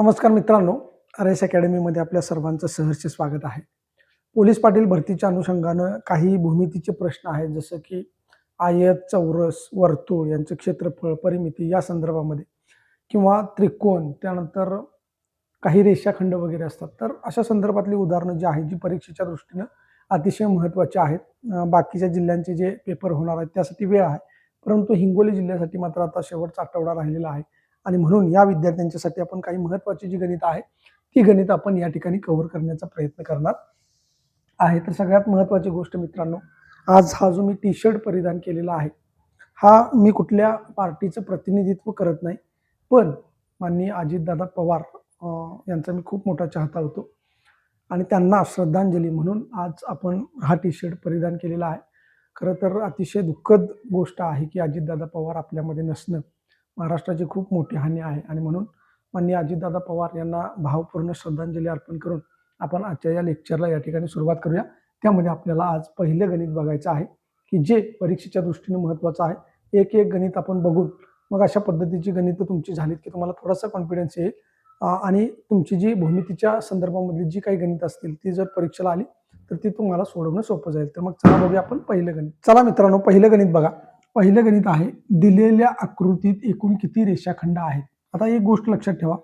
नमस्कार मित्रांनो R S अकॅडमीमध्ये आपल्या सर्वांचं सहर्ष स्वागत आहे. पोलीस पाटील भरतीच्या अनुषंगानं काही भूमितीचे प्रश्न आहेत जसं की आयत चौरस वर्तुळ यांचं क्षेत्रफळ परिमिती या संदर्भामध्ये किंवा त्रिकोण त्यानंतर काही रेषाखंड वगैरे असतात. तर अशा संदर्भातली उदाहरणं जी आहेत जी परीक्षेच्या दृष्टीनं अतिशय महत्त्वाची आहेत. बाकीच्या जिल्ह्यांचे जे पेपर होणार आहेत त्यासाठी वेळ आहे. परंतु हिंगोली जिल्ह्यासाठी मात्र आता शेवटचा आठवडा राहिलेला आहे. आणि म्हणून या विद्यार्थ्यांच्यासाठी आपण काही महत्त्वाची जी गणित आहे ती गणित आपण या ठिकाणी कव्हर करण्याचा प्रयत्न करणार आहे. तर सगळ्यात महत्त्वाची गोष्ट मित्रांनो आज हा जो मी टी शर्ट परिधान केलेला आहे हा मी कुठल्या पार्टीचं प्रतिनिधित्व करत नाही पण माननीय अजितदादा पवार यांचा मी खूप मोठा चाहता होतो. आणि त्यांना श्रद्धांजली म्हणून आज आपण हा टी शर्ट परिधान केलेला आहे. खरं तर अतिशय दुःखद गोष्ट आहे की अजितदादा पवार आपल्यामध्ये नसणं. महाराष्ट्राची खूप मोठी हानी आहे. आणि म्हणून माननीय अजितदादा पवार यांना भावपूर्ण श्रद्धांजली अर्पण करून आपण आजच्या या लेक्चरला या ठिकाणी सुरुवात करूया. त्यामध्ये आपल्याला आज पहिलं गणित बघायचं आहे की जे परीक्षेच्या दृष्टीने महत्त्वाचं आहे एक एक गणित आपण बघून मग अशा पद्धतीची गणितं तुमची झालीत की तुम्हाला थोडासा कॉन्फिडन्स येईल. आणि तुमची जी भूमितीच्या संदर्भामधली जी काही गणित असतील ती जर परीक्षेला आली तर ती तुम्हाला सोडवणं सोपं जाईल. तर मग चला बघूया आपण पहिलं गणित. चला मित्रांनो पहिलं गणित बघा. पहिलं गणित आहे दिलेल्या आकृतीत एकूण किती रेषाखंड आहेत? आता एक गोष्ट लक्षात ठेवा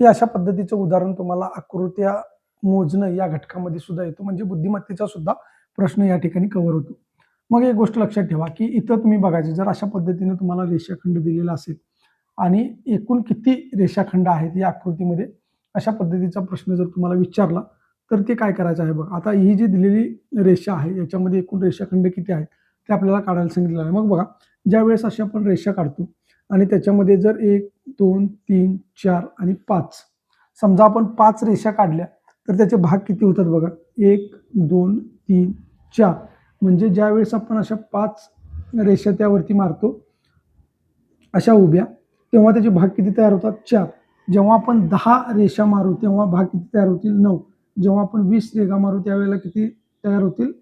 की अशा पद्धतीचं उदाहरण तुम्हाला आकृत्या मोजणं या घटकामध्ये सुद्धा येतो. म्हणजे बुद्धिमत्तेचा सुद्धा प्रश्न या ठिकाणी कव्हर होतो. मग एक गोष्ट लक्षात ठेवा की इथं तुम्ही बघायचे जर अशा पद्धतीने तुम्हाला रेषाखंड दिलेला असेल आणि एकूण किती रेषाखंड आहेत या आकृतीमध्ये अशा पद्धतीचा प्रश्न जर तुम्हाला विचारला तर ते काय करायचं आहे बघा. आता ही जी दिलेली रेषा आहे याच्यामध्ये एकूण रेषाखंड किती आहेत? ते आपल्याला काढायला सांगितलं आहे. मग बघा ज्या वेळेस अशी आपण रेषा काढतो आणि त्याच्यामध्ये जर एक दोन तीन चार आणि पाच समजा आपण पाच रेषा काढल्या तर त्याचे भाग किती होतात बघा? एक दोन तीन चार. म्हणजे ज्या वेळेस आपण अशा पाच रेषा त्यावरती मारतो अशा उभ्या तेव्हा त्याचे भाग किती तयार होतात? चार. जेव्हा आपण दहा रेषा मारू तेव्हा भाग किती तयार होतील? नऊ. जेव्हा आपण वीस रेगा मारू त्यावेळेला किती तयार होतील?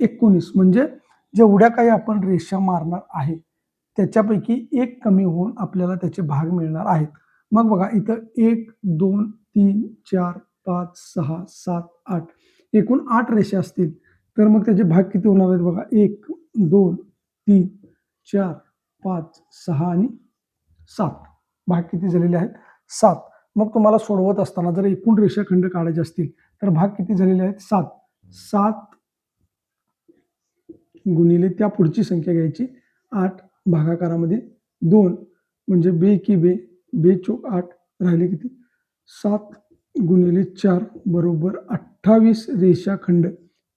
एकोणीस. म्हणजे जेवढ्या काही आपण रेषा मारणार आहे त्याच्यापैकी एक कमी होऊन आपल्याला त्याचे भाग मिळणार आहेत. मग बघा इथं एक दोन तीन चार पाच सहा सात आठ एकूण आठ रेषा असतील. तर मग त्याचे भाग किती होणार आहेत बघा? एक दोन तीन चार पाच सहा आणि सात. भाग किती झालेले आहेत? सात. मग तुम्हाला सोडवत असताना जर एकूण रेषाखंड काढायचे असतील तर भाग किती झालेले आहेत? सात. सात गुणिले त्या पुढची संख्या घ्यायची. आठ भागाकारामध्ये दोन म्हणजे बे की बे बे चोक आठ राहिले किती? सात गुणिले चार बरोबर अठ्ठावीस रेषाखंड.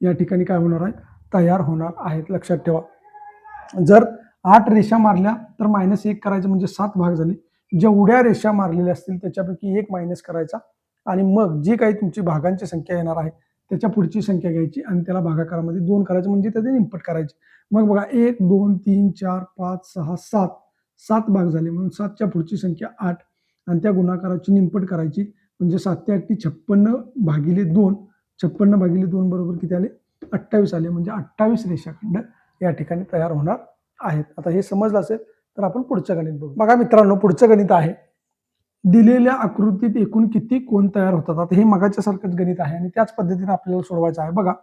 या ठिकाणी काय होणार आहे? तयार होणार आहेत. लक्षात ठेवा. जर आठ रेषा मारल्या तर मायनस एक करायचं म्हणजे सात भाग झाले. जेवढ्या रेषा मारलेल्या असतील त्याच्यापैकी एक मायनस करायचा. आणि मग जी काही तुमची भागांची संख्या येणार आहे त्याच्या पुढची संख्या घ्यायची आणि त्याला भागाकारामध्ये दोन करायचं म्हणजे त्याचे निंपट करायचे. मग बघा एक दोन तीन चार पाच सहा सात. सात भाग झाले म्हणून सातच्या पुढची संख्या आठ आणि त्या गुणाकाराची निंपट करायची. म्हणजे सात ते आठ छप्पन्न भागिले दोन. छप्पन्न भागिले दोन बरोबर किती आले? अठ्ठावीस आले. म्हणजे अठ्ठावीस रेषाखंड या ठिकाणी तयार होणार आहेत. आता हे समजलं असेल तर आपण पुढचं गणित बघू. बघा मित्रांनो पुढचं गणित आहे. दिलेल्या आकृतीत एकूण किती कोण तयार होतात? आता हे मगाच्या सारखंच गणित आहे आणि त्याच पद्धतीने आपल्याला सोडवायचं आहे. बघा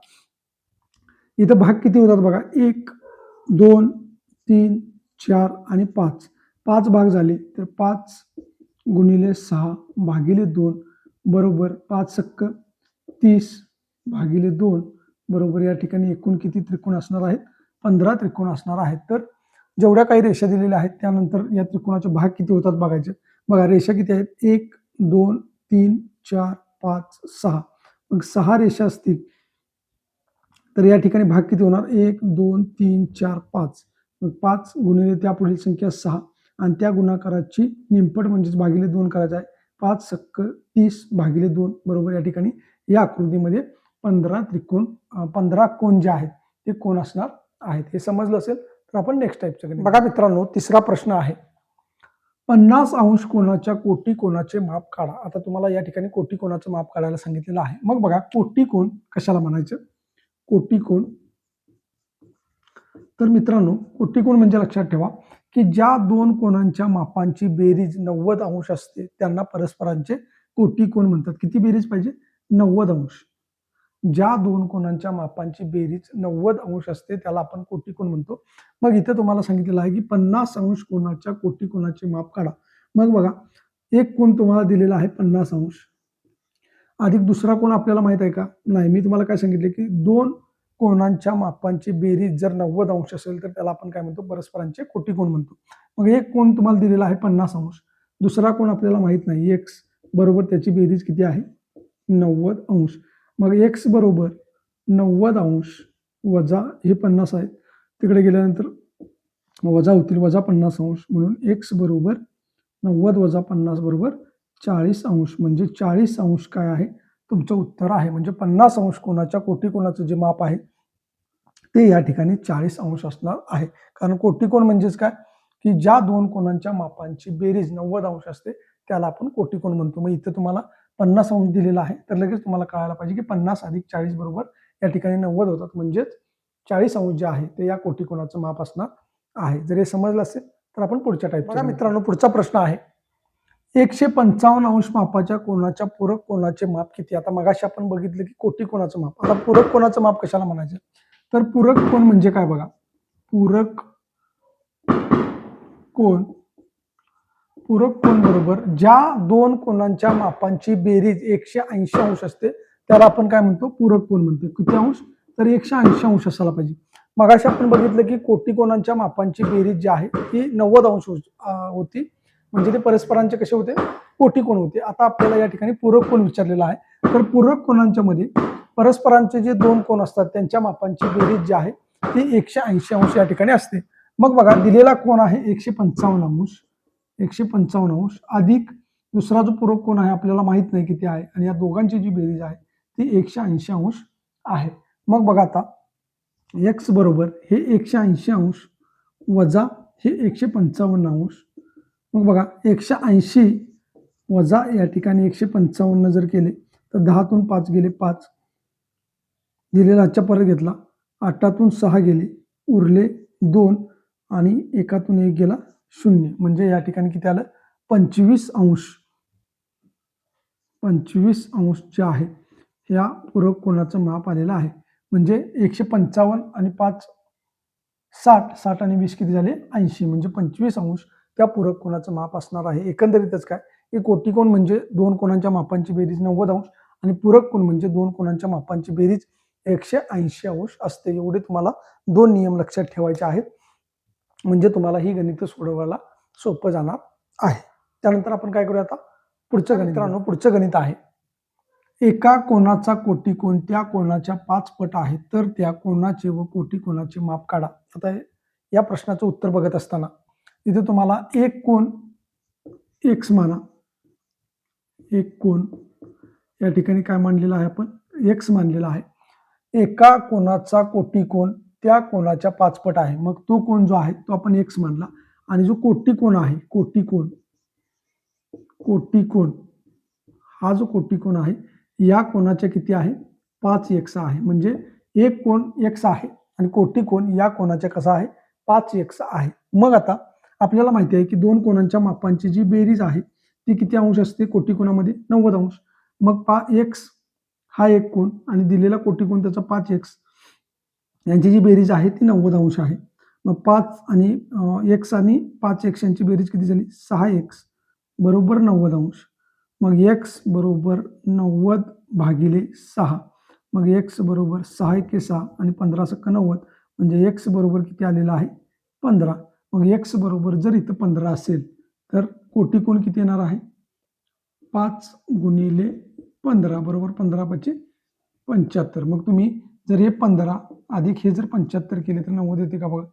इथं भाग किती होतात बघा? एक दोन तीन चार आणि पाच. पाच भाग झाले तर पाच गुणिले सहा भागिले दोन बरोबर पाच सक्क तीस भागिले दोन बरोबर या ठिकाणी एकूण किती त्रिकोण असणार आहेत? पंधरा त्रिकोण असणार आहेत. तर जेवढ्या काही रेषा दिलेल्या आहेत त्यानंतर या त्रिकोणाचे भाग किती होतात बघायचे? बघा रेषा किती आहेत? एक दोन तीन चार पाच सहा. मग सहा रेषा असतील तर या ठिकाणी भाग किती होणार? एक दोन तीन चार पाच. मग पाच गुणिले त्या पुढील संख्या सहा. आणि त्या गुणाकाराची निंपट म्हणजेच भागिले दोन करायचं आहे. पाच सक्क तीस भागिले दोन बरोबर या ठिकाणी. या आकृतीमध्ये पंधरा त्रिकोण पंधरा कोण जे आहेत ते कोण असणार आहेत? हे समजलं असेल तर आपण नेक्स्ट टाईपचं बघा मित्रांनो तिसरा प्रश्न आहे. पन्नास अंश कोणाच्या कोटी कोणाचे माप काढा. आता तुम्हाला या ठिकाणी कोटी कोणाचं माप काढायला सांगितलेलं आहे. मग बघा कोटी कोण कशाला म्हणायचं? कोटी कोण? तर मित्रांनो कोटी कोण म्हणजे लक्षात ठेवा की ज्या दोन कोणांच्या मापांची बेरीज नव्वद अंश असते त्यांना परस्परांचे कोटी कोण म्हणतात? किती बेरीज पाहिजे? नव्वद अंश. ज्या दोन कोणांच्या मापांची बेरीज नव्वद अंश असते त्याला आपण कोटी कोण म्हणतो. मग इथे तुम्हाला सांगितलेलं आहे की पन्नास अंश कोणाच्या कोटी कोणाचे माप काढा. मग बघा एक कोण तुम्हाला दिलेला आहे पन्नास अंश. अधिक दुसरा कोण आपल्याला माहीत आहे का? नाही मी तुम्हाला काय सांगितले की दोन कोणांच्या मापांची बेरीज जर नव्वद अंश असेल तर त्याला आपण काय म्हणतो? परस्परांचे कोटी कोण म्हणतो. मग एक कोण तुम्हाला दिलेला आहे पन्नास अंश. दुसरा कोण आपल्याला माहीत नाही. एक्स बरोबर त्याची बेरीज किती आहे? नव्वद अंश. मग एक्स बरोबर नव्वद अंश वजा हे पन्नास आहेत. तिकडे गेल्यानंतर वजा होतील वजा पन्नास अंश म्हणून एक्स बरोबर नव्वद वजा पन्नास बरोबर चाळीस अंश. म्हणजे चाळीस अंश काय आहे? तुमचं उत्तर आहे. म्हणजे पन्नास अंश कोणाच्या? कोटी कोणाचं जे माप आहे ते या ठिकाणी चाळीस अंश असणार आहे. कारण कोटिकोण म्हणजेच काय? की ज्या दोन कोणांच्या मापांची बेरीज नव्वद अंश असते त्याला आपण कोटिकोण म्हणतो. मग इथं तुम्हाला पन्नास अंश दिलेला आहे. तर लगेच तुम्हाला कळायला पाहिजे की पन्नास अधिक चाळीस बरोबर या ठिकाणी नव्वद होतात. म्हणजेच चाळीस अंश जे आहे ते या कोटी कोणाचं माप असणार आहे. जर हे समजलं असेल तर आपण पुढच्या टाईप बघा मित्रांनो पुढचा प्रश्न आहे. एकशे पंचावन्न अंश मापाच्या कोणाच्या पूरक कोणाचे माप किती? आता मगाशी आपण बघितलं की कोटी कोणाचं माप. आता पूरक कोणाचं माप कशाला म्हणायचं? तर पूरक कोण म्हणजे काय बघा? पूरक कोण? पूरक कोण बरोबर ज्या दोन कोणांच्या मापांची बेरीज एकशे ऐंशी अंश असते त्याला आपण काय म्हणतो? पूरक कोण म्हणतो. किती अंश? तर एकशे ऐंशी अंश असायला पाहिजे. मगाशी आपण बघितलं की कोटी कोणांच्या मापांची बेरीज जी आहे ती नव्वद अंश होती म्हणजे ते परस्परांचे कसे होते? कोटी कोण होते. आता आपल्याला या ठिकाणी पूरक कोण विचारलेला आहे. तर पूरक कोणांच्या मध्ये परस्परांचे जे दोन कोण असतात त्यांच्या मापांची बेरीज जी आहे ती एकशे ऐंशी अंश या ठिकाणी असते. मग बघा दिलेला कोण आहे? एकशे पंचावन्न अंश. एकशे पंचावन्न अंश. अधिक दुसरा जो पूरक कोण आहे आपल्याला माहीत नाही किती आहे आणि या दोघांची जी बेरीज आहे ती एकशे ऐंशी अंश आहे. मग बघा आता एक्स बरोबर हे एकशे ऐंशी अंश वजा हे एकशे पंचावन्न अंश. मग बघा एकशे ऐंशी वजा या ठिकाणी एकशे पंचावन्न जर केले तर दहातून पाच गेले पाच. दिलेला आजच्या परत घेतला आठातून सहा गेले उरले दोन आणि एकातून एक गेला शून्य. म्हणजे या ठिकाणी किती आलं? पंचवीस अंश. पंचवीस अंश जे आहे या पूरक कोणाचं माप आलेलं आहे. म्हणजे एकशे पंचावन्न आणि पाच साठ साठ आणि वीस किती झाले? ऐंशी. म्हणजे पंचवीस अंश त्या पूरक कोणाचं माप असणार आहे. एकंदरीतच काय? एक कोटी कोण म्हणजे दोन कोणांच्या मापांची बेरीज नव्वद अंश आणि पूरक कोण म्हणजे दोन कोणांच्या मापांची बेरीज एकशे ऐंशी अंश असते. एवढे तुम्हाला दोन नियम लक्षात ठेवायचे आहेत. म्हणजे तुम्हाला ही गणित सोडवायला सोपं जाणार आहे. त्यानंतर आपण काय करूया आता? पुढचं गणित मित्रांनो पुढचं गणित आहे. एका कोणाचा कोटी कोण त्या कोणाच्या पाच पट आहे तर त्या कोणाचे व कोटी कोणाचे माप काढा. आता या प्रश्नाचं उत्तर बघत असताना इथे तुम्हाला एक कोण एक्स माना. एक कोण या ठिकाणी काय मानलेलं आहे आपण? एक्स मानलेला आहे. एका कोणाचा कोटी कोण त्या कोणाच्या पाचपट आहे? मग तो कोण जो आहे तो आपण एक्स मानला. आणि जो कोटी कोण आहे कोटी कोण? कोटी कोण? हा जो कोटी कोण आहे या कोणाच्या किती आहे? पाच एक्स आहे. म्हणजे एक कोण एक्स आहे आणि कोटी कोण या कोणाच्या कसा आहे? पाच एक्स आहे. मग आता आपल्याला माहिती आहे की दोन कोणांच्या मापांची जी बेरीज आहे ती किती अंश असते? कोटी कोणामध्ये? नव्वद अंश. मग पा एक्स हा एक कोण आणि दिलेला कोटी कोण त्याचा पाच एक्स यांची जी बेरीज आहे ती नव्वद अंश आहे. मग पाच आणि एक्स आणि पाच एक्स यांची बेरीज किती झाली? सहा एक्स बरोबर नव्वद अंश. मग एक्स बरोबर नव्वद भागिले सहा. मग एक्स बरोबर सहा एके सहा आणि पंधरा सक्क नव्वद. म्हणजे एक्स बरोबर किती आलेला आहे? पंधरा. मग एक्स बरोबर जर इथं पंधरा असेल तर कोटी कोण किती येणार आहे? पाच गुणिले पंधरा बरोबर पंधरा पाचशे पंच्याहत्तर. मग तुम्ही जर हे पंधरा अधिक हे जर पंच्याहत्तर केले तर नव्वद येते का बघा?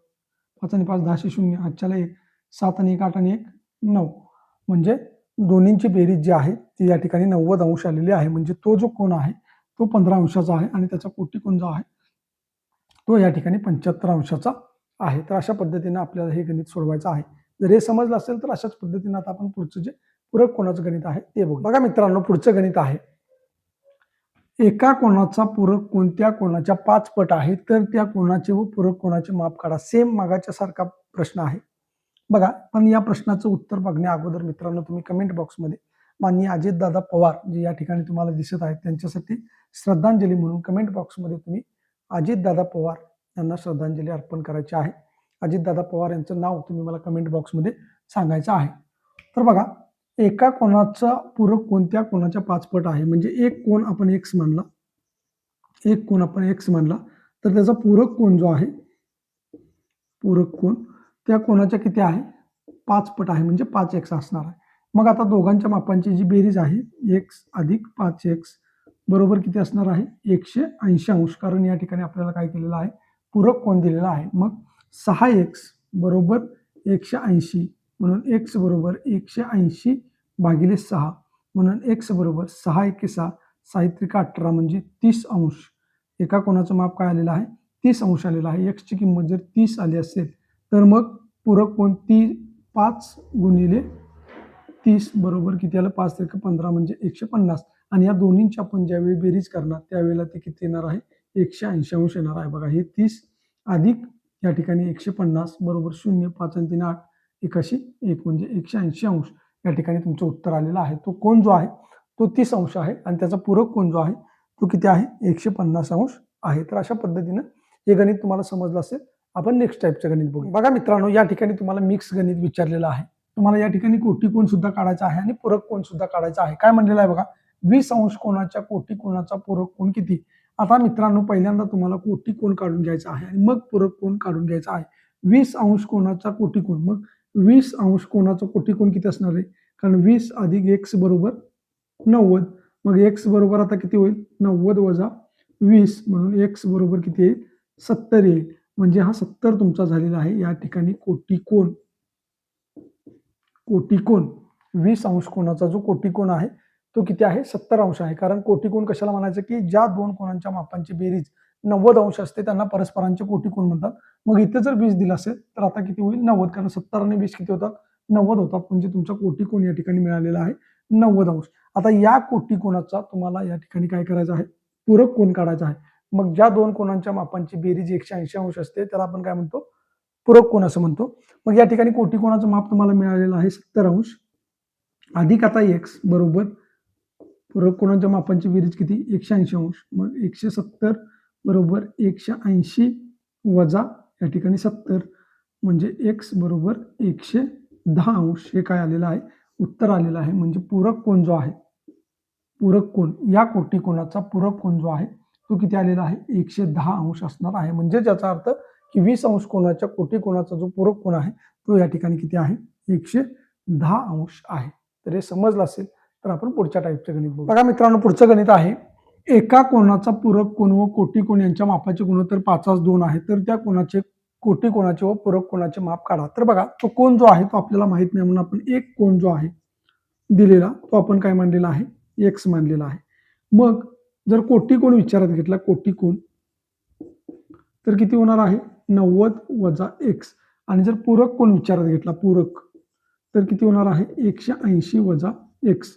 पाच आणि पाच दहाशे शून्य आजच्याला एक सात आणि एक आठ आणि एक नऊ. म्हणजे दोन्हींची बेरीज जी आहे ती या ठिकाणी नव्वद अंश आलेली आहे. म्हणजे तो जो कोण आहे तो पंधरा अंशाचा आहे आणि त्याचा कोटी कोण जो आहे तो या ठिकाणी पंच्याहत्तर अंशाचा आहे. तर अशा पद्धतीने आपल्याला हे गणित सोडवायचं आहे. जर हे समजलं असेल तर अशाच पद्धतीने आता आपण पुढचं जे पूरक कोणाचं गणित आहे ते बघू बघा मित्रांनो पुढचं गणित आहे. एका कोणाचा पूरक कोणत्या कोणाच्या पाच पट आहे तर त्या कोणाचे व पूरक कोणाचे माप काढा. सेम मागाच्या सारखा प्रश्न आहे. बघा पण या प्रश्नाचं उत्तर बघण्या अगोदर मित्रांनो तुम्ही कमेंट बॉक्समध्ये माननीय अजितदादा पवार जे या ठिकाणी तुम्हाला दिसत आहेत त्यांच्यासाठी श्रद्धांजली म्हणून कमेंट बॉक्समध्ये तुम्ही अजितदादा पवार यांना श्रद्धांजली अर्पण करायची आहे. अजितदादा पवार यांचं नाव तुम्ही मला कमेंट बॉक्समध्ये सांगायचं आहे. तर बघा एका कोणाचा पूरक कोणत्या कोणाच्या पाचपट आहे? म्हणजे एक कोण आपण एक्स मानला एक कोण आपण एक्स मानला तर त्याचा पूरक कोण जो आहे पूरक कोण त्या कोणाच्या किती आहे? पाच पट आहे म्हणजे पाच एक्स असणार आहे. मग आता दोघांच्या मापांची जी बेरीज आहे एक्स अधिक पाच एक्स बरोबर किती असणार आहे? एकशे ऐंशी अंश. कारण या ठिकाणी आपल्याला काय केलेलं आहे? पूरक कोण दिलेला आहे? मग सहा एक्स बरोबर एकशे ऐंशी म्हणून एक्स बरोबर एकशे ऐंशी भागिले सहा. म्हणून एक्स बरोबर सहा एके सहा साहित्रिका अठरा म्हणजे तीस अंश. एका कोणाचं माप काय आलेलं आहे? तीस अंश आलेलं आहे. एक्सची किंमत जर तीस आली असेल तर मग पूरक कोण? ती पाच गुणिले तीस बरोबर किती आलं? पाच त्रिक पंधरा म्हणजे एकशे पन्नास. आणि या दोन्हींची आपण ज्यावेळी बेरीज करणार त्यावेळेला ते किती येणार आहे? एकशे ऐंशी अंश येणार आहे. बघा हे तीस अधिक या ठिकाणी एकशे पन्नास बरोबर शून्य पाच आणि तीन आठ. एकाशी एक म्हणजे एकशे ऐंशी अंश या ठिकाणी तुमचं उत्तर आलेलं आहे. तो कोण जो आहे? तो तीस अंश आहे आणि त्याचा पूरक कोण जो आहे? तो किती आहे? एकशे पन्नास अंश आहे. तर अशा पद्धतीनं हे गणित तुम्हाला समजलं असेल. आपण नेक्स्ट टाईपचं गणित बघू बघा मित्रांनो या ठिकाणी तुम्हाला मिक्स गणित विचारलेलं आहे. तुम्हाला या ठिकाणी कोटी कोण सुद्धा काढायचा आहे आणि पूरक कोण सुद्धा काढायचा आहे. काय म्हणलेलं आहे बघा? वीस अंश कोणाच्या कोटी कोणाचा पूरक कोण किती? आता मित्रांनो पहिल्यांदा तुम्हाला कोटी कोण काढून घ्यायचा आहे आणि मग पूरक कोण काढून घ्यायचा आहे. वीस अंश कोणाचा कोटी कोण मग वीस अंश कोणाचा कोटी किती असणार आहे? कारण वीस अधिक एक्स बरोबर नव्वद. मग एक्स बरोबर आता किती होईल? नव्वद वजा वीस म्हणून एक्स बरोबर किती येईल? सत्तर येईल. म्हणजे हा सत्तर तुमचा झालेला आहे. या ठिकाणी कोटी कोण कोटी कोण वीस अंश कोणाचा जो कोटीकोण आहे तो किती आहे? सत्तर अंश आहे. कारण कोटिकोण कशाला म्हणायचं की ज्या दोन कोणांच्या मापांची बेरीज नव्वद अंश असते त्यांना परस्परांचे कोटी कोण म्हणतात? मग इथे जर वीस दिलं असेल तर आता किती होईल? नव्वद. कारण सत्तर आणि वीस किती होतात? नव्वद होतात. म्हणजे तुमचा कोटी कोण या ठिकाणी मिळालेला आहे? नव्वद अंश. आता या कोटी कोणाचा तुम्हाला या ठिकाणी काय करायचं आहे? पूरक कोण काढायचा आहे? मग ज्या दोन कोणांच्या मापांची बेरीज एकशे ऐंशी अंश असते त्याला आपण काय म्हणतो? पूरक कोण असं म्हणतो? मग या ठिकाणी कोटी कोणाचं माप तुम्हाला मिळालेलं आहे? सत्तर अंश. अधिक आता एक्स बरोबर. पूरक कोणाच्या मापांची बेरीज किती? एकशे ऐंशी अंश. मग एकशे सत्तर बरोबर एकशे ऐंशी वजा या ठिकाणी सत्तर. म्हणजे एक्स बरोबर एकशे दहा अंश. हे काय आलेलं आहे? उत्तर आलेलं आहे. म्हणजे पूरक कोण जो आहे? पूरक कोण या कोटीकोणाचा पूरक कोण जो आहे तो किती आलेला आहे? एकशे दहा अंश असणार आहे. म्हणजे ज्याचा अर्थ की वीस अंश कोणाच्या कोटीकोणाचा जो पूरक कोण आहे तो या ठिकाणी किती आहे? एकशे दहा अंश आहे. तर हे समजलं असेल तर आपण पुढच्या टाईपचं गणित बघू. बघा मित्रांनो पुढचं गणित आहे. एका कोणाचा पूरक कोण व कोटी कोण यांच्या मापाचे गुणोत्तर पाचास दोन आहे तर त्या कोणाचे कोटी कोणाचे व पूरक कोणाचे माप काढा. तर बघा तो कोण जो आहे तो आपल्याला माहीत नाही म्हणून आपण एक कोण जो आहे दिलेला तो आपण काय मानलेला आहे? एक्स मानलेला आहे. मग जर कोटी कोण विचारात घेतला कोटी कोण तर किती होणार आहे? नव्वद वजा एक्स आणि जर पूरक कोण विचारात घेतला पूरक तर किती होणार आहे? एकशे ऐंशी वजा एक्स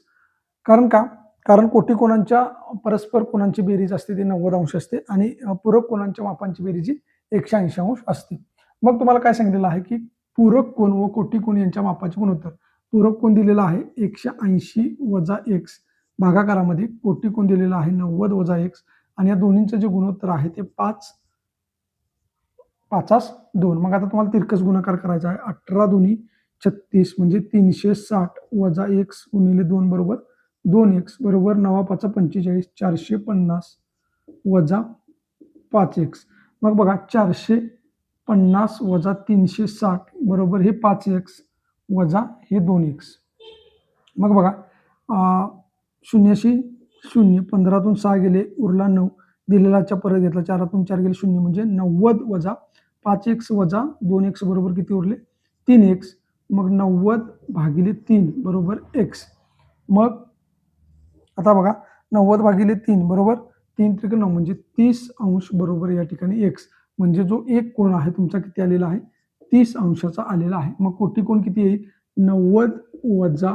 कारण का? कारण कोटी कोणांच्या परस्पर कोणांची बेरीज असते ती नव्वद अंश असते आणि पूरक कोणांच्या मापांची बेरीज ही एकशे ऐंशी अंश असते. मग तुम्हाला काय सांगितलेलं आहे की पूरक कोण व कोटी कोण यांच्या मापाचे गुणोत्तर पूरक कोण दिलेला आहे? एकशे ऐंशी वजा एक्स भागाकारामध्ये कोटी कोण दिलेला आहे? नव्वद वजा एक्स आणि या दोन्हींचं जे गुणोत्तर आहे ते पाच पाचास दोन. मग आता तुम्हाला तिरकस गुणाकार करायचा आहे. अठरा दोन्ही छत्तीस म्हणजे तीनशे साठ वजा एक्स गुणिले दोन बरोबर दोन एक्स बरोबर नवा पाचा पंचेचाळीस चारशे पन्नास वजा पाच एक्स मग बघा चारशे पन्नास वजा तीनशे साठ बरोबर हे पाच एक्स वजा हे दोन एक्स मग बघा शून्याशी शून्य पंधरातून सहा गेले उरला नऊ. दिलेलाच्या परत घेतला चारातून चार गेले शून्य म्हणजे नव्वद वजा पाच एक्स वजा दोन एक्स बरोबर किती उरले? तीन एक्स मग नव्वद भागिले तीन बरोबर एक्स मग आता बघा नव्वद भागिले तीन बरोबर? तीन त्रिक नऊ म्हणजे तीस अंश बरोबर या ठिकाणी एक्स म्हणजे जो एक कोण आहे तुमचा किती आलेला आहे? तीस अंशाचा आलेला आहे. मग कोटी कोण किती येईल? नव्वद वजा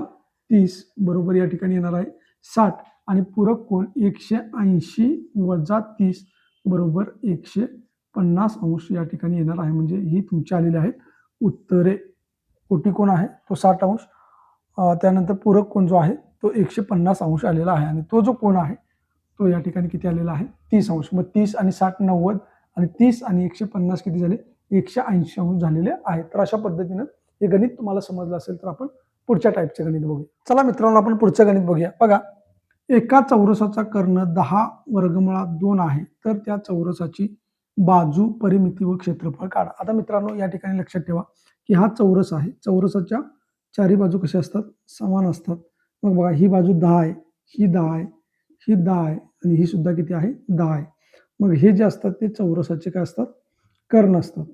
तीस बरोबर या ठिकाणी येणार आहे साठ. आणि पूरक कोण एकशे ऐंशी वजा तीस बरोबर एकशे पन्नास अंश या ठिकाणी येणार आहे. म्हणजे ही तुमची आलेली आहेत उत्तरे. कोटी कोण आहे? तो साठ अंश. त्यानंतर पूरक कोण जो आहे तो एकशे पन्नास अंश आलेला आहे आणि तो जो कोण आहे तो या ठिकाणी किती आलेला आहे? तीस अंश. मग तीस आणि साठ नव्वद आणि तीस आणि एकशे पन्नास किती झाले? एकशे ऐंशी अंश झालेले आहेत. तर अशा पद्धतीनं हे गणित तुम्हाला समजलं असेल तर आपण पुढच्या टाईपचे गणित बघूया. चला मित्रांनो आपण पुढचं गणित बघूया. बघा एका चौरसाचा कर्ण दहा वर्गमुळात दोन आहे. तर त्या चौरसाची बाजू परिमिती व क्षेत्रफळ काढा. आता मित्रांनो या ठिकाणी लक्षात ठेवा की हा चौरस आहे. चौरसाच्या चारी बाजू कशा असतात? समान असतात. मग बघा ही बाजू दहा आहे ही दहा आहे ही दहा आहे आणि ही सुद्धा किती आहे? दहा आहे. मग हे जे असतात ते चौरसाचे काय असतात? कर्ण असतात.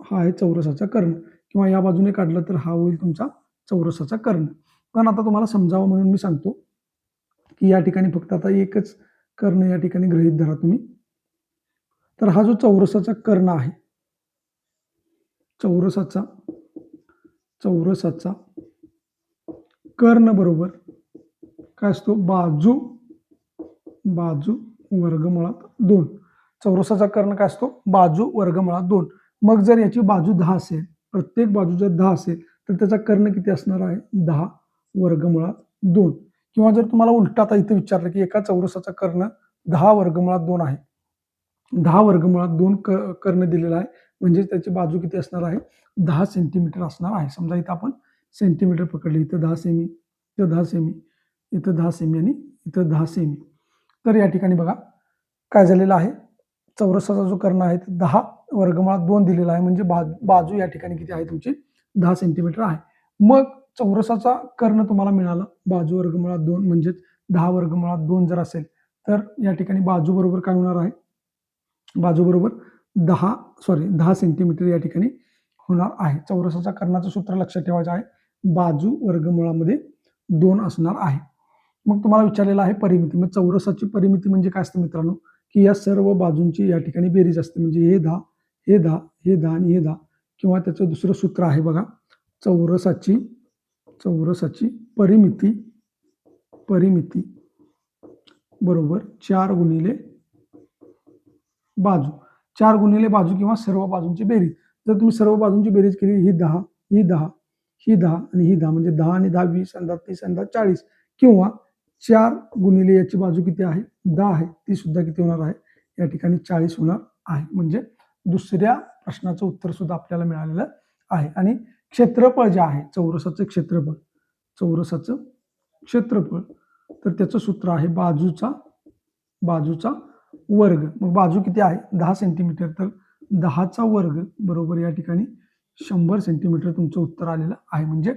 हा आहे चौरसाचा कर्ण. किंवा या बाजूने काढलं तर हा होईल तुमचा चौरसाचा कर्ण. पण आता तुम्हाला समजावं म्हणून मी सांगतो की या ठिकाणी फक्त आता एकच कर्ण या ठिकाणी गृहीत धरा तुम्ही. तर हा जो चौरसाचा कर्ण आहे चौरसाचा चौरसाचा कर्ण बरोबर. काय असतो? बाजू बाजू वर्गमुळात दोन. चौरसाचा कर्ण काय असतो? बाजू वर्गमुळात दोन. मग जर याची बाजू दहा असेल प्रत्येक बाजू जर दहा असेल तर त्याचा कर्ण किती असणार आहे? दहा वर्गमुळात दोन. किंवा जर तुम्हाला उलटा आता इथं विचारलं की एका चौरसाचा कर्ण दहा वर्गमुळात दोन आहे. दहा वर्गमुळात दोन क कर्ण दिलेला आहे. म्हणजे त्याची बाजू किती असणार आहे? दहा सेंटीमीटर असणार आहे. समजा इथं आपण सेंटीमीटर पकडले इथं दहा सेमी इथं दहा सेमी इथं दहा सेमी आणि इथं दहा सेमी. तर या ठिकाणी बघा काय झालेलं आहे? चौरसाचा जो कर्ण आहे ते दहा वर्गमुळात दोन दिलेला आहे. म्हणजे बा बाजू या ठिकाणी किती आहे तुमची? दहा सेंटीमीटर आहे. मग चौरसाचा कर्ण तुम्हाला मिळाला. बाजू वर्गमुळात दोन म्हणजेच दहा वर्गमुळात दोन जर असेल तर या ठिकाणी बाजू बरोबर काय होणार आहे? बाजू बरोबर दहा सॉरी दहा सेंटीमीटर या ठिकाणी होणार आहे. चौरसाचा कर्णाचं सूत्र लक्षात ठेवायचं आहे. बाजू वर्गमुळामध्ये दोन असणार आहे. मग तुम्हाला विचारलेलं आहे परिमिती. मग चौरसाची परिमिती म्हणजे काय असतं मित्रांनो? की या सर्व बाजूंची या ठिकाणी बेरीज असते. म्हणजे हे दहा हे दहा हे दहा आणि हे दहा. किंवा त्याचं दुसरं सूत्र आहे बघा. चौरसाची चौरसाची परिमिती परिमिती बरोबर चार गुणिले बाजू. चार गुणिले बाजू किंवा सर्व बाजूंची बेरीज. जर तुम्ही सर्व बाजूंची बेरीज केली ही दहा ही दहा ही दहा आणि ही दहा म्हणजे दहा आणि दहा वीस आणि दहा तीस आणि दहा चाळीस किंवा चार गुणिले याची बाजू किती आहे? दहा आहे. ती सुद्धा किती होणार आहे? या ठिकाणी चाळीस होणार आहे. म्हणजे दुसऱ्या प्रश्नाचं उत्तर सुद्धा आपल्याला मिळालेलं आहे. आणि क्षेत्रफळ जे आहे चौरसाचं क्षेत्रफळ चौरसाचं क्षेत्रफळ तर त्याचं सूत्र आहे बाजूचा बाजूचा वर्ग. मग बाजू किती आहे? दहा सेंटीमीटर तर दहाचा वर्ग बरोबर या ठिकाणी शंभर सेंटीमीटर तुमचं उत्तर आलेलं आहे. म्हणजे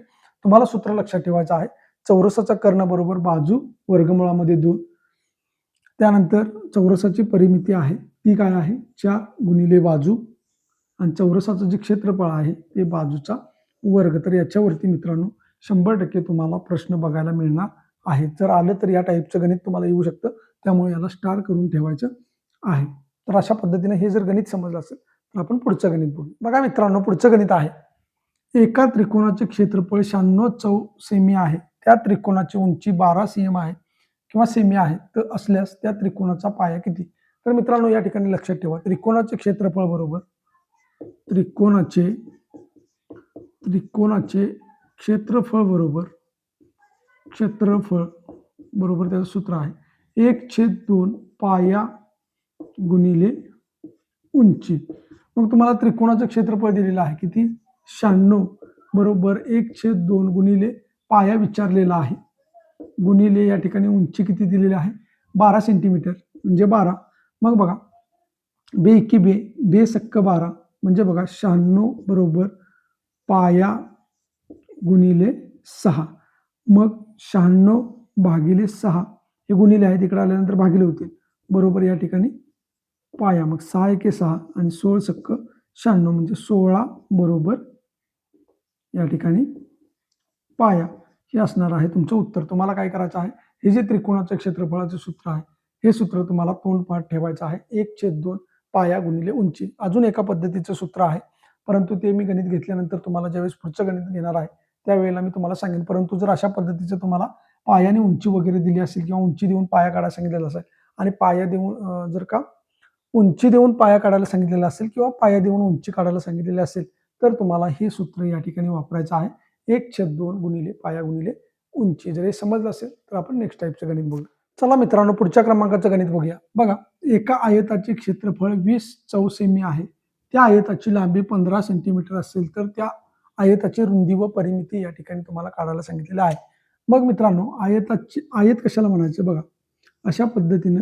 तुम्हाला सूत्र लक्षात ठेवायचं आहे. चौरसाचा कर्ण बरोबर बाजू वर्गमुळामध्ये दोन. त्यानंतर चौरसाची परिमिती आहे. ती काय आहे? चार गुणिले बाजू. आणि चौरसाचं जे क्षेत्रफळ आहे ते बाजूचा वर्ग. तर याच्यावरती मित्रांनो शंभर टक्के तुम्हाला प्रश्न बघायला मिळणार आहे. जर आलं तर या टाईपचं गणित तुम्हाला येऊ शकतं. त्यामुळे याला स्टार करून ठेवायचं आहे. तर अशा पद्धतीने हे जर गणित समजलं असेल आपण पुढचं गणित बघू. बघा मित्रांनो पुढचं गणित आहे. एका त्रिकोणाचे क्षेत्रफळ शहाण्णव चौ सेमी आहे. त्या त्रिकोणाची उंची बारा सीएम आहे किंवा सेमी आहे. तर असल्यास त्या त्रिकोणाचा पाया किती? तर मित्रांनो या ठिकाणी लक्षात ठेवा. त्रिकोणाचे क्षेत्रफळ बरोबर त्रिकोणाचे त्रिकोणाचे क्षेत्रफळ बरोबर क्षेत्रफळ बरोबर त्याचं सूत्र आहे. एक छेद दोन पाया गुणिले उंची. मग तुम्हाला त्रिकोणाचं क्षेत्रफळ दिलेलं आहे किती? शहाण्णव बरोबर एक छेद दोन गुणिले पाया विचारलेला आहे. गुणिले या ठिकाणी उंची किती दिलेली आहे? बारा सेंटीमीटर म्हणजे बारा. मग बघा. बे की बे. बे सक्क बारा. म्हणजे बघा शहाण्णव बरोबर पाया गुणिले सहा. मग शहाण्णव भागिले सहा. हे गुणिले आहे तिकडे आल्यानंतर भागिले होतील. बरोबर या ठिकाणी पाया मग सहा एके सहा आणि सोळ सक्क शहाण्णव म्हणजे सोळा बरोबर. या ठिकाणी पाया हे असणार आहे तुमचं उत्तर. तुम्हाला काय करायचं आहे? हे जे त्रिकोणाचं क्षेत्रफळाचं सूत्र आहे हे सूत्र तुम्हाला तोंडपाठ ठेवायचं आहे. एक छेद दोन पाया गुणिले उंची. अजून एका पद्धतीचं सूत्र आहे परंतु ते मी गणित घेतल्यानंतर तुम्हाला ज्यावेळेस पुढचं गणित घेणार आहे त्यावेळेला मी तुम्हाला सांगेन. परंतु जर अशा पद्धतीचं तुम्हाला पायाने उंची वगैरे दिली असेल किंवा उंची देऊन पाया काढा सांगितलेलं असेल आणि पाया देऊन जर का उंची देऊन पाया काढायला सांगितलेला असेल किंवा पाया देऊन उंची काढायला सांगितलेली असेल तर तुम्हाला हे सूत्र या ठिकाणी वापरायचं आहे. एक छेद दोन गुणिले पाया गुणिले उंची. जर हे समजलं असेल तर आपण नेक्स्ट टाईपचं गणित बघू चला मित्रांनो पुढच्या क्रमांकाचं गणित बघूया. बघा एका आयताचे क्षेत्रफळ वीस चौसेमी आहे. त्या आयताची लांबी पंधरा सेंटीमीटर असेल तर त्या आयताची रुंदी व परिमिती या ठिकाणी तुम्हाला काढायला सांगितलेलं आहे. मग मित्रांनो आयताची आयत कशाला म्हणायचं बघा? अशा पद्धतीनं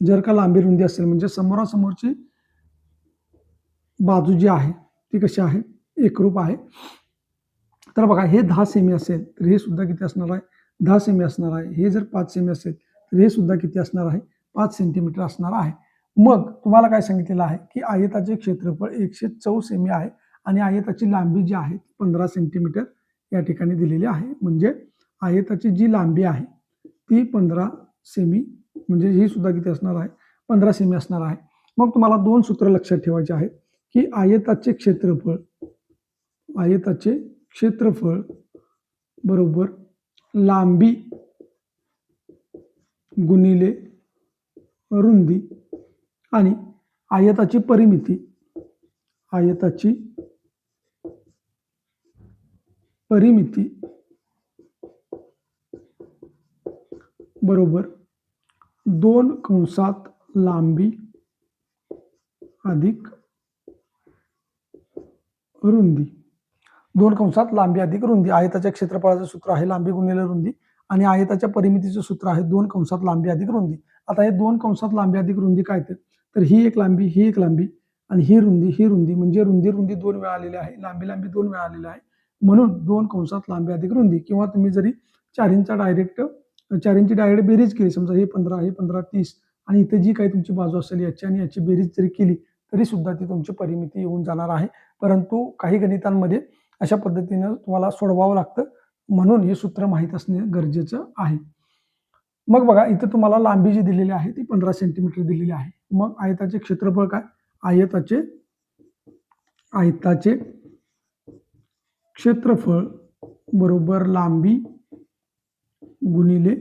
जर का लांबी रुंदी असेल म्हणजे समोरासमोरची बाजू जी आहे ती कशी आहे? एकरूप आहे. तर बघा हे दहा सेमी असेल तर हे सुद्धा किती असणार आहे? दहा सेमी असणार आहे. हे जर पाच सेमी असेल तर हे सुद्धा किती असणार आहे? पाच सेंटीमीटर असणार आहे. मग तुम्हाला काय सांगितलेलं आहे की आयताचे क्षेत्रफळ एकशे चौ सेमी आहे आणि आयताची लांबी जी आहे ती पंधरा सेंटीमीटर या ठिकाणी दिलेली आहे. म्हणजे आयताची जी लांबी आहे ती पंधरा सेमी म्हणजे ही सुद्धा किती असणार आहे? पंधरा सेमी असणार आहे. मग तुम्हाला दोन सूत्र लक्षात ठेवायचे आहेत की आयताचे क्षेत्रफळ आयताचे क्षेत्रफळ बरोबर लांबी गुणिले रुंदी आणि आयताची परिमिती आयताची परिमिती बरोबर दोन कंसात लांबी अधिक रुंदी. दोन कंसात लांबी अधिक रुंदी. आयताच्या क्षेत्रफळाचं सूत्र आहे लांबी गुणिले रुंदी आणि आयताच्या परिमितीचं सूत्र आहे दोन कंसात लांबी अधिक रुंदी. आता हे दोन कंसात लांबी अधिक रुंदी काय ते? तर ही एक लांबी ही एक लांबी आणि ही रुंदी ही रुंदी. म्हणजे रुंदी रुंदी दोन वेळा आलेली आहे. लांबी लांबी दोन वेळा आलेली आहे. म्हणून दोन कंसात लांबी अधिक रुंदी. किंवा तुम्ही जरी चारींचा डायरेक्ट चारींची डायरेक्ट बेरीज केली. समजा हे पंधरा हे पंधरा तीस आणि इथे जी काही तुमची बाजू असेल याची आणि याची बेरीज जरी केली तरी सुद्धा ती तुमची परिमिती येऊन जाणार आहे. परंतु काही गणितांमध्ये अशा पद्धतीनं तुम्हाला सोडवावं लागतं. म्हणून हे सूत्र माहीत असणे गरजेचं आहे. मग बघा इथं तुम्हाला लांबी जी दिलेली आहे ती पंधरा सेंटीमीटर दिलेली आहे. मग आयताचे क्षेत्रफळ काय? आयताचे आयताचे क्षेत्रफळ बरोबर लांबी गुणिले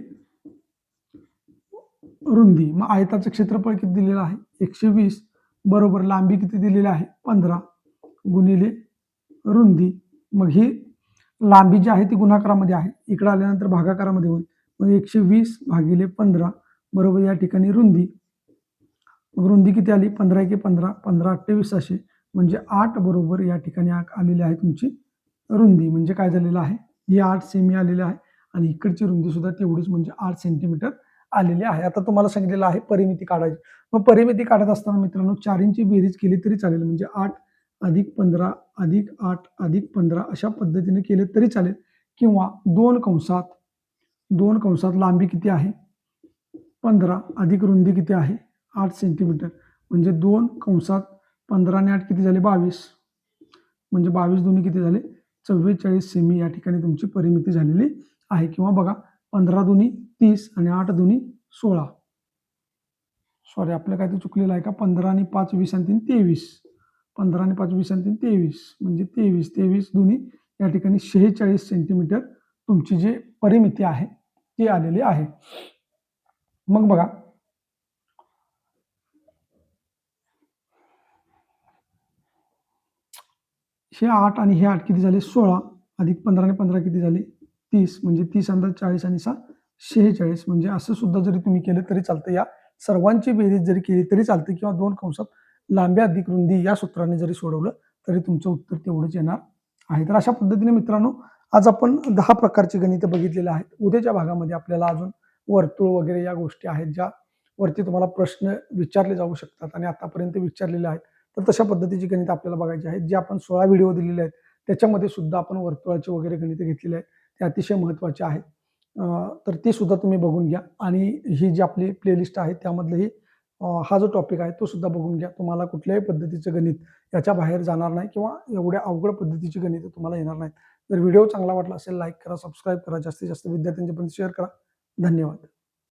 रुंदी. मग आयताचं क्षेत्रफळ किती दिलेलं आहे? एकशे वीस. बरोबर लांबी किती दिलेली आहे? पंधरा. गुणिले रुंदी. मग ही लांबी जी आहे ती गुणाकारामध्ये आहे. इकडे आल्यानंतर भागाकारामध्ये होईल. मग एकशे वीस भागिले पंधरा. बरोबर या ठिकाणी रुंदी. मग रुंदी किती आली? पंधरा एके पंधरा. पंधरा अठ्ठावीस असे. म्हणजे आठ बरोबर या ठिकाणी आलेली आहे तुमची रुंदी. म्हणजे काय झालेलं आहे? ही आठ सेमी आलेली आहे. आणि इकडची रुंदी सुद्धा तेवढीच म्हणजे आठ सेंटीमीटर आलेली आहे. आता तुम्हाला सांगितलेलं आहे परिमिती काढायची. मग परिमिती काढत असताना मित्रांनो चारींची बेरीज केली तरी चालेल. म्हणजे आठ अधिक पंधरा अधिक आठ अधिक पंधरा अशा पद्धतीने केले तरी चालेल. किंवा दोन कंसात दोन कंसात लांबी किती आहे? पंधरा अधिक रुंदी किती आहे? आठ सेंटीमीटर म्हणजे दोन कंसात पंधरा आणि आठ किती झाले? बावीस. म्हणजे बावीस दोन्ही किती झाले? चव्वेचाळीस सेमी या ठिकाणी तुमची परिमिती झालेली आहे किंवा बघा पंधरा दोन्ही तीस आणि आठ दोन्ही सोळा. सॉरी आपलं काय तर चुकलेलं आहे का? पंधरा आणि पाच वीस आणि तीन तेवीस. पंधरा आणि पाच वीस आणि तीन तेवीस. म्हणजे तेवीस तेवीस दोन्ही या ठिकाणी शेहेचाळीस सेंटीमीटर तुमची जी परिमिती आहे ती आलेली आहे. मग बघा. हे आठ आणि हे आठ किती झाले? सोळा अधिक पंधरा आणि पंधरा किती झाले? तीस म्हणजे तीस अंदाज चाळीस आणि सहा शेहेचाळीस. म्हणजे असं सुद्धा जरी तुम्ही केलं तरी चालतं. या सर्वांची बेरीज जरी केली तरी चालते किंवा दोन कंसात लांब्या अधिक रुंदी या सूत्राने जरी सोडवलं तरी तुमचं उत्तर तेवढंच येणार आहे. तर अशा पद्धतीने मित्रांनो आज आपण दहा प्रकारची गणितं बघितलेली आहेत. उद्याच्या भागामध्ये आपल्याला अजून वर्तुळ वगैरे या गोष्टी आहेत ज्या वरती तुम्हाला प्रश्न विचारले जाऊ शकतात आणि आतापर्यंत विचारलेले आहेत. तर तशा पद्धतीची गणितं आपल्याला बघायची आहेत जे आपण सोळा व्हिडिओ दिलेले आहेत त्याच्यामध्ये सुद्धा आपण वर्तुळाचे वगैरे गणितं घेतलेले आहेत. ते अतिशय महत्त्वाचे आहेत. तर ते सुद्धा तुम्ही बघून घ्या. आणि ही जी आपली प्लेलिस्ट आहे त्यामधलंही हा जो टॉपिक आहे तो सुद्धा बघून घ्या. तुम्हाला कुठल्याही पद्धतीचं गणित याच्या बाहेर जाणार नाही किंवा एवढ्या अवघड पद्धतीची गणित तुम्हाला येणार नाहीत. जर व्हिडिओ चांगला वाटला असेल लाईक करा सबस्क्राईब करा. जास्तीत जास्त विद्यार्थ्यांच्यापर्यंत शेअर करा. धन्यवाद.